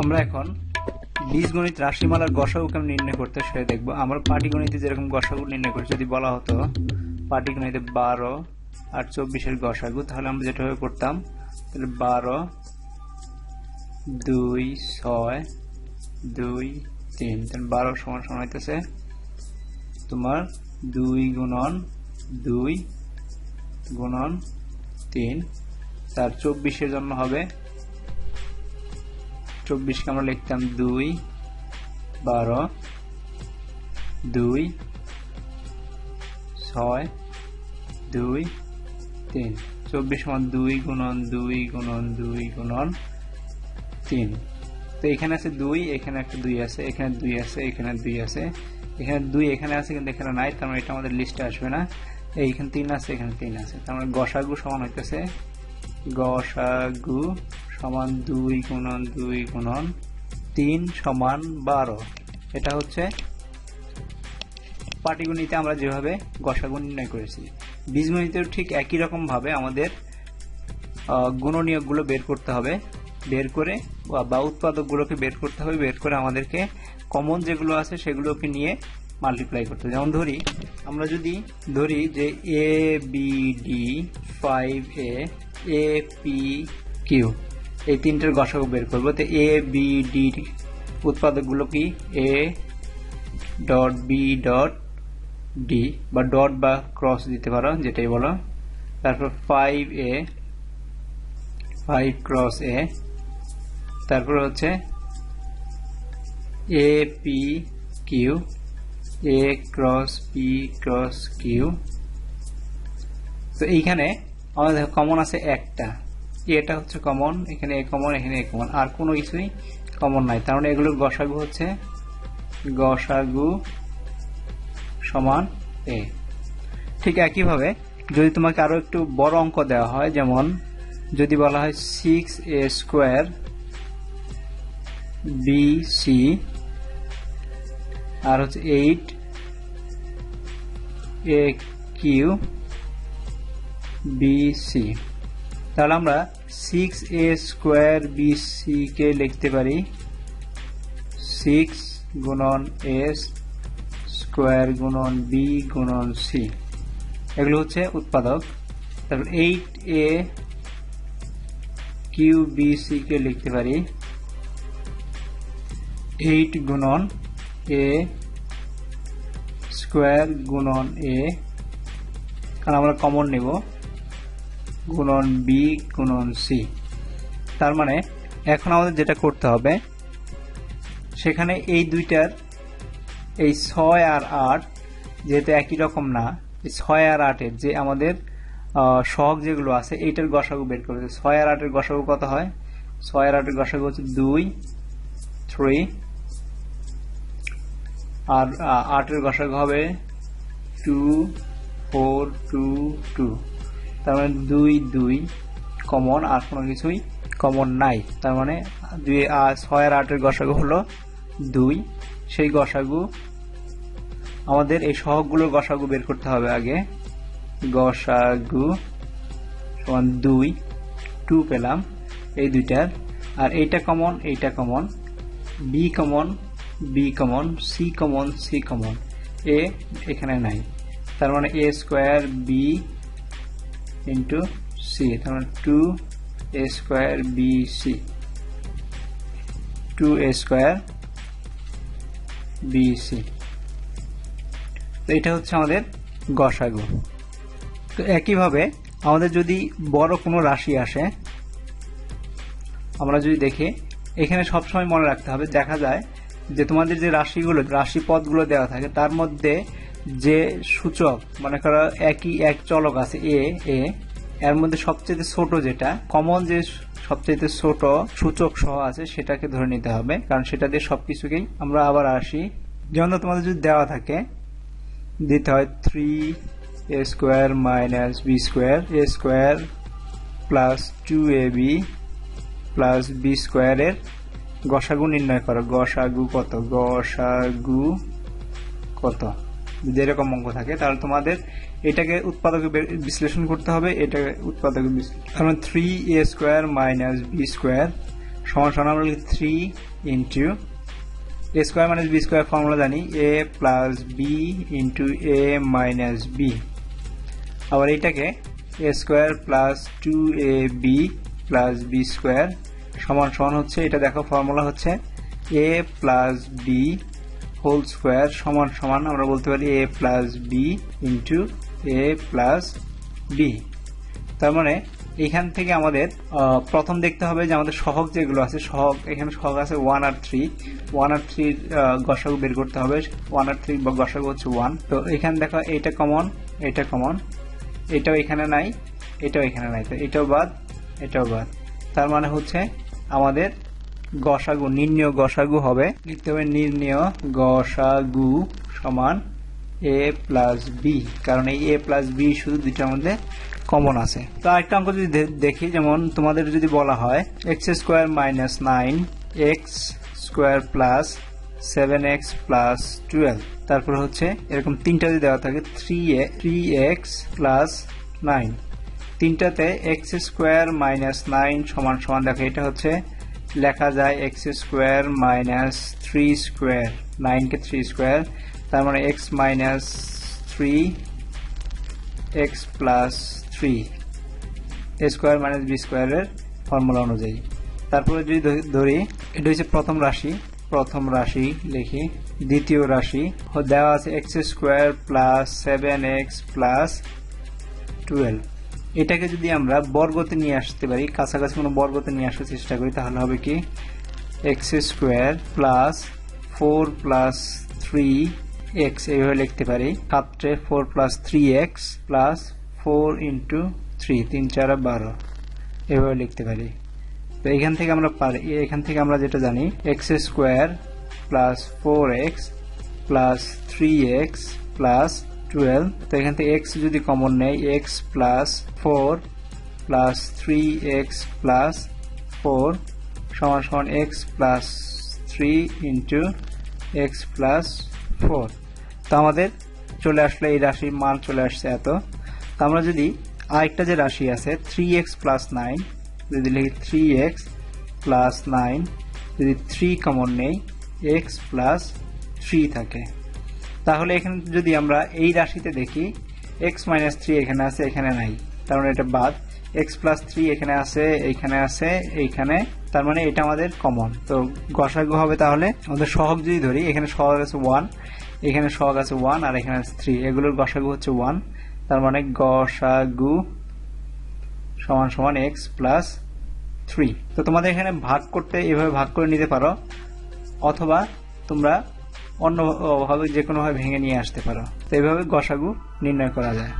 আমরা এখন বীজগণিত রাশিমালার গসাগু কেমন নির্ণয় করতে সেটা দেখব। আমরা পাটিগণিতে যেরকম গসাগু নির্ণয় করি যদি বলা হতো পাটিগণিতে বারো আর চব্বিশের গসাগু, তাহলে আমরা যেটাভাবে করতাম তাহলে বারো, দুই, ছয়, দুই, তিন, তাহলে বারো সমান সমান হইতেছে তোমার দুই গুণন দুই গুণন তিন, তার চব্বিশের জন্য হবে চব্বিশকে আমরা লিখতাম দুই, বারো, দুই, ছয়, দুই, তিন। চব্বিশ সমান দুই গুণন দুই গুণন দুই গুণন তিন। তো এখানে আছে দুই, এখানে একটা দুই আছে, এখানে দুই আছে, এখানে দুই আছে। এখানে দুই, এখানে আছে কিন্তু এখানে নাই, তার মানে এটা আমাদের লিস্টে আসবে না। এইখানে তিন আছে, এখানে তিন আছে। তার মানে গসাগু সমান হইতেছে গসাগু সমান দুই গুণন দুই গুণন তিন সমান বারো। এটা হচ্ছে পাটিগণিতে আমরা যেভাবে গসাগু নির্ণয় করেছি। বীজগণিতেও ঠিক একই রকম ভাবে আমাদের গুণনীয়কগুলো বের করতে হবে। বের করে বা- উৎপাদকগুলোকে বের করতে হবে, বের করে আমাদেরকে কমন যেগুলো আছে সেগুলোকে নিয়ে মাল্টিপ্লাই করতে যেমন ধরি, আমরা যদি ধরি যে A B D five A A P Q এই তিনটের গসাগু বের করব। তো এ বি ডি উৎপাদকগুলো কি? A dot B dot D বা ডট বা ক্রস দিতে পারো, যেটাই বলো। তারপর five A five cross A তারপর হচ্ছে A P Q A cross P cross Q তো এইখানে আমাদের কমন আছে একটা। এটা হচ্ছে কমন এখানে এ কমন এখানে এ কমন আর কোনো কিছুই কমন নাই। তার মানে এগুলোর গসাগু হচ্ছে গসাগু সমান এ ঠিক একইভাবে যদি তোমাকে আরও একটু বড় অঙ্ক দেওয়া হয়, যেমন যদি বলা হয় six A square B C আর হচ্ছে eight A Q B C তাহলে আমরা six A square B C কে লিখতে পারি। সিক্স গুণন এস স্কোয়ার গুণন বি গুণন সি এগুলো হচ্ছে উৎপাদক। তারপর eight A Q B C কে লিখতে পারি। এইট গুণন এ স্কোয়ার গুণন এ কারণ আমরা কমন নেব। গুণন বি গুণন সি তার মানে এখন আমাদের যেটা করতে হবে, সেখানে এই দুইটার, এই ছয় আর আট যেহেতু একই রকম না ছয় আর আটের যে আমাদের সহগ যেগুলো আছে, এইটার গসাগু বের হবে। ছয় আর আটের গসাগু কত হয়? ছয় আর আটের গসাগু হচ্ছে দুই, থ্রি, আর আটের গসাগু হবে টু, ফোর, টু টু। তার মানে দুই দুই কমন আর কোনো কিছুই কমন নাই। তার মানে দুই ছয় আর আটের গসাগু হলো দুই। সেই গসাগু, আমাদের এই সহগগুলোর গসাগু বের করতে হবে আগে। গসাগু সমান দুই টু পেলাম এই দুইটার। আর এইটা কমন এইটা common B common B common C common C common A এখানে নাই। তার মানে A square B into C মানে two A square B C two A square B C তো এটা হচ্ছে আমাদের গসাগু। তো একইভাবে আমাদের যদি বড় কোনো রাশি আসে, আমরা যদি দেখি, এখানে সবসময় মনে রাখতে হবে, দেখা যায় যে তোমাদের যে রাশিগুলো রাশি পদগুলো দেওয়া থাকে, তার মধ্যে যে সূচক, মনে করো একই এক চলক আছে এ এ এর মধ্যে সবচেয়ে ছোট যেটা কমন যে সবচেয়ে ছোট সূচক সহ আছে, সেটাকে ধরে নিতে হবে। কারণ সেটা দিয়ে সবকিছুকেই আমরা আবার আসি। যেমন তোমাদের যদি দেওয়া থাকে, দিতে হয় three A square minus B square A square plus two A B plus B স্কোয়ারের গসাগু নির্ণয় করো। গসাগু কত? গসাগু কত? যদি এরকম অঙ্ক থাকে, তাহলে তোমাদের এটাকে উৎপাদকে বিশ্লেষণ করতে হবে, এটাকে উৎপাদকে বিশ্লেষণ three A square minus B square সমান সমান আমরা লিখি three into A square minus B square formula জানি A plus B into A minus B আবার এটাকে A square plus two A B plus B square সমান সমান হচ্ছে, এটা দেখো ফর্মুলা হচ্ছে A plus B whole square সমান সমান আমরা বলতে পারি A plus B into A plus B তার মানে এখান থেকে আমাদের প্রথম দেখতে হবে যে আমাদের সহগ যেগুলো আছে, সহগ, এখানে সহগ আছে ওয়ান আর থ্রি ওয়ান আর থ্রির গসাগু বের করতে হবে। ওয়ান আর থ্রি বা গসাগু হচ্ছে ওয়ান তো এখানে দেখো এটা কমন এটা কমন এটাও এখানে নাই, এটাও এখানে নাই। তো এটাও বাদ এটাও বাদ। তার মানে হচ্ছে আমাদের গসাগু, নির্ণয় গসাগু হবে। লিখতে হবে নির্ণয় গসাগু সমান এ প্লাস বি, কারণ এই এ প্লাস বি শুধু দুইটার মধ্যে কমন আছে। তো আরেকটা অঙ্ক যদি দেখি, যেমন তোমাদের যদি বলা হয় X square minus nine X square plus seven X plus twelve তারপর হচ্ছে এরকম তিনটা যদি দেওয়া থাকে three A three X plus nine তিনটাতে X square minus nine সমান সমান, দেখো এটা হচ্ছে লেখা যায় X square minus three square নাইনকে three square তার মানে X minus three X plus three A square minus B স্কোয়ারের ফর্মুলা অনুযায়ী। তারপরে যদি ধরি, এটা হচ্ছে প্রথম রাশি প্রথম রাশি লিখি, দ্বিতীয় রাশি, দেওয়া আছে X square plus seven X plus twelve এটাকে যদি আমরা বর্গতে নিয়ে আসতে পারি, কাছাকাছি কোনো বর্গতে নিয়ে আসার চেষ্টা করি, তাহলে হবে কি? X square plus four plus three X এইভাবে লিখতে পারি। ছাত্রে four plus three X plus four into three তিন চার বারো এভাবে লিখতে পারি। তো এখান থেকে আমরা পারি, এখান থেকে আমরা যেটা জানি X square plus four X plus three X plus twelve তো এখান থেকে এক্স যদি কমন নেই X plus four plus three X plus four সমান সমান X plus three into X plus four তো আমাদের চলে আসলে এই রাশির মান, চলে আসছে এত। তো আমরা যদি আরেকটা যে রাশি আছে থ্রি এক্স প্লাস নাইন যদি লিখি থ্রি এক্স প্লাস নাইন যদি থ্রি কমন নেই এক্স প্লাস থ্রি থাকে। তাহলে এখানে যদি আমরা এই রাশিতে দেখি এক্স মাইনাস থ্রি এখানে আছে, এখানে নাই। তার মানে এটা বাদ। এক্স প্লাস থ্রি এখানে আছে এইখানে আছে এইখানে তার মানে এটা আমাদের কমন তো গসাগু হবে তাহলে আমাদের সহগ যদি ধরি, এখানে সহগ আছে ওয়ান এখানে সহগ আছে ওয়ান আর এখানে আছে থ্রি এগুলোর গসাগু হচ্ছে ওয়ান তার মানে গসাগু সমান সমান এক্স প্লাস থ্রি তো তোমাদের এখানে ভাগ করতে এভাবে ভাগ করে নিতে পারো, অথবা তোমরা অন্যভাবে যে কোনোভাবে ভেঙে নিয়ে আসতে পারো। তো এইভাবে গসাগু নির্ণয় করা যায়।